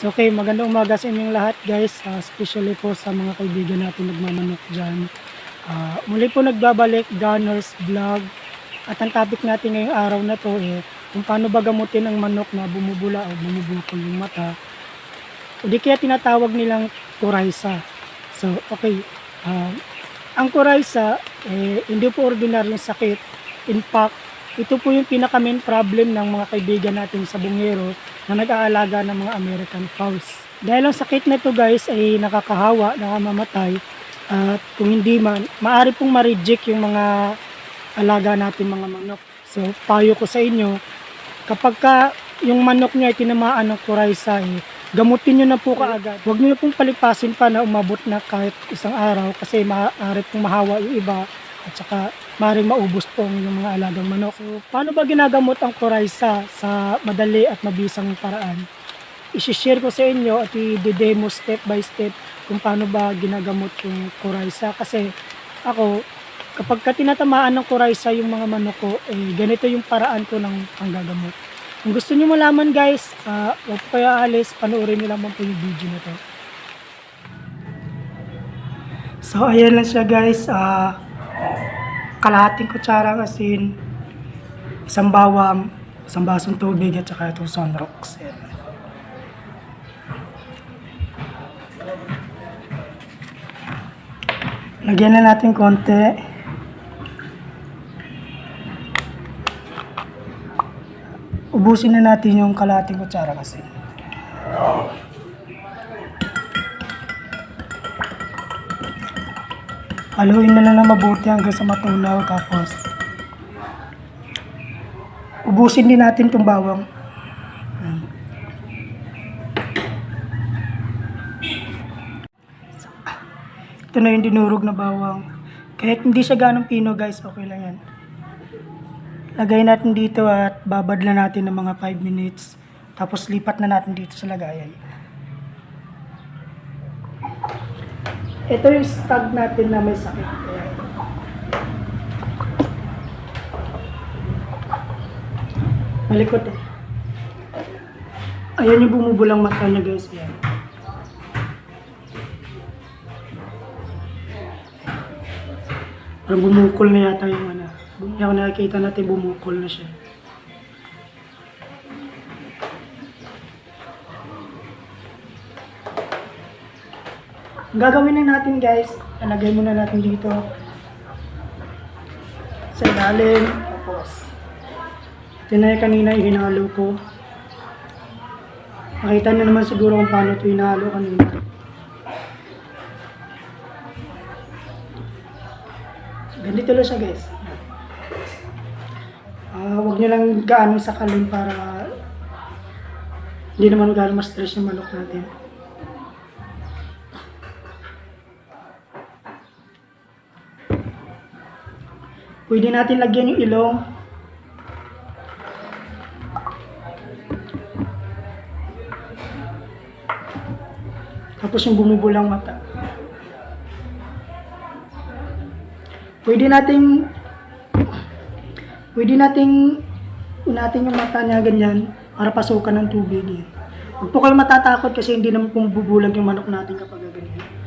So okay, magandang umaga sa inyong lahat guys, Ah, especially po sa mga kaibigan natin nagmamanok dyan. Ah, muli po nagbabalik, Gunners Vlog. At ang topic natin ngayong araw na to eh, kung paano ba gamutin ang manok na bumubula o bumubukol yung mata. O di kaya tinatawag nilang kuraysa. So okay, ah, ang kuraysa, eh, hindi po ordinaryong sakit. In fact, ito po yung pinaka main problem ng mga kaibigan natin sa bungero na nag-aalaga ng mga American Fowls. Dahil ang sakit na ito guys ay nakakahawa, nakamamatay, at kung hindi man, maaari pong ma-reject yung mga alaga natin mga manok. So, payo ko sa inyo, kapag ka yung manok nyo ay tinamaan ng kuraysa, eh, gamutin nyo na po kaagad. Huwag nyo na pong palipasin pa na umabot na kahit isang araw kasi maaari pong mahawa yung iba at saka maaaring maubos po ang inyong mga alagang manok. So, paano ba ginagamot ang kuraysa sa madali at mabisang paraan? I-share ko sa inyo at i-demo step by step kung paano ba ginagamot yung kuraysa. Kasi ako, kapag ka tinatamaan ng kuraysa yung mga manok ko, eh, ganito yung paraan ko ng panggagamot. Kung gusto niyo malaman guys, uh, huwag kayo aalis, panoorin niyo lang po yung video na to. So, ayan lang siya guys. Ah, kalahating kutsarang asin, isang bawang, isang basong tubig at saka itong sunrocks. Ayan. Lagyan na natin konti. Ubusin na natin yung kalahating kutsara kasi. Haluin na lang na mabuti hanggang sa matunaw tapos ubusin din natin itong bawang. Ito na yung dinurog na bawang. Kahit hindi siya ganong pino guys, okay lang yan. Lagay natin dito at babad na natin ng mga 5 minutes. Tapos lipat na natin dito sa lagayan. Ito yung stag natin na may sakit. Ayan. Malikot eh. Ayan yung bumubulang mata niya guys. Ayan. Parang bumukol na yata yung ano. Yung nakikita natin bumukol na siya. Gagawin na natin guys, alagay muna natin dito sa ilalim. Tapos, ito na yung kanina ihinalo ko. Makita nyo naman siguro kung paano ito hinalo kanina. Ganito lang siya guys. Ah, huwag nyo lang gaano sakalin para hindi naman gaano ma-stress yung manok natin. Pwede natin lagyan yung ilong. Tapos yung bumubulang mata. Pwede nating pwede nating unatin yung mata niya ganyan para pasukan ng tubig. Huwag po kayo matatakot kasi hindi naman pong bubulag yung manok natin kapag ganyan.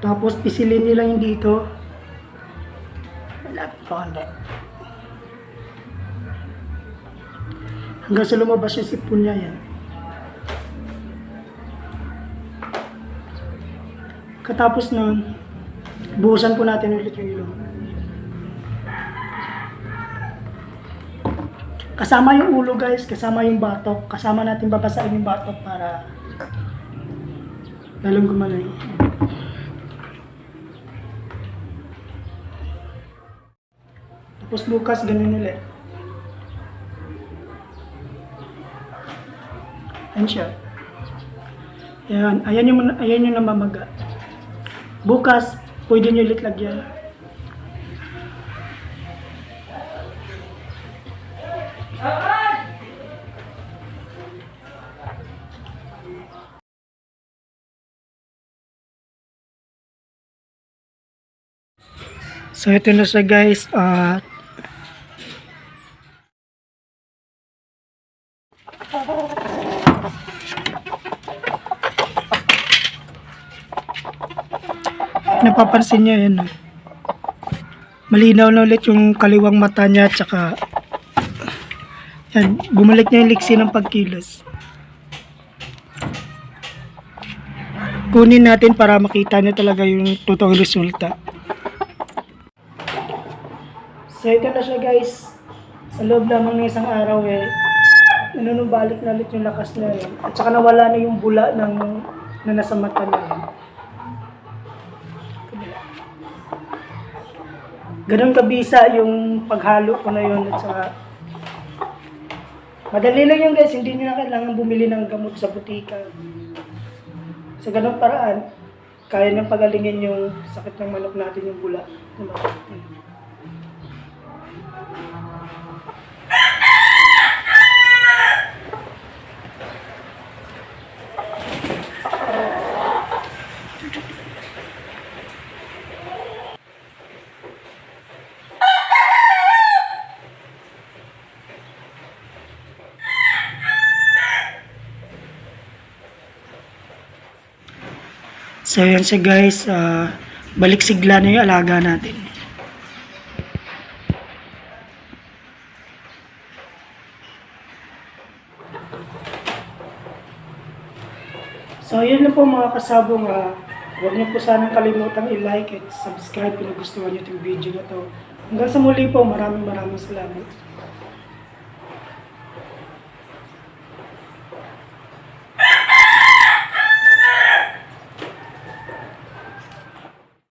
Tapos pisilin nila yung dito. Malapit konti. Hanggang sa lumabas yung sipon niya yan. Katapos nun, buhusan po natin ulit yung ilong. Kasama yung ulo guys, kasama yung batok. Kasama natin babasahin yung batok para lalong gumaling. Tapos bukas, ganun ulit. Ayan siya. Ayan, ayan yung, ayan yung namamaga. Bukas, pwede nyo ulit lagyan. So ito na siya guys. Ah napapansin niyo yan. Malinaw na ulit yung kaliwang mata niya at saka yan, bumalik niya yung liksi ng pagkilos. Kunin natin para makita niyo talaga yung totoong resulta. So ito na siya guys. Sa loob lamang ng isang araw eh, nanunubalik na ulit yung lakas na yun. At saka nawala na yung bula ng, na nasa mata na yun. Ganun kabisa yung paghalo ko na yun at saka madali lang yun guys, hindi nyo na kailangan bumili ng gamot sa butika. Sa ganung paraan, kaya nang pagalingin yung sakit ng manok natin yung bula. Diba? So yan siya guys, ah, balik sigla na yung alaga natin. So yun lang po mga kasabong, ah, huwag niyo po sanang kalimutang i-like at subscribe kung nagustuhan niyo itong video na to. Hanggang sa muli po, maraming maraming salamat.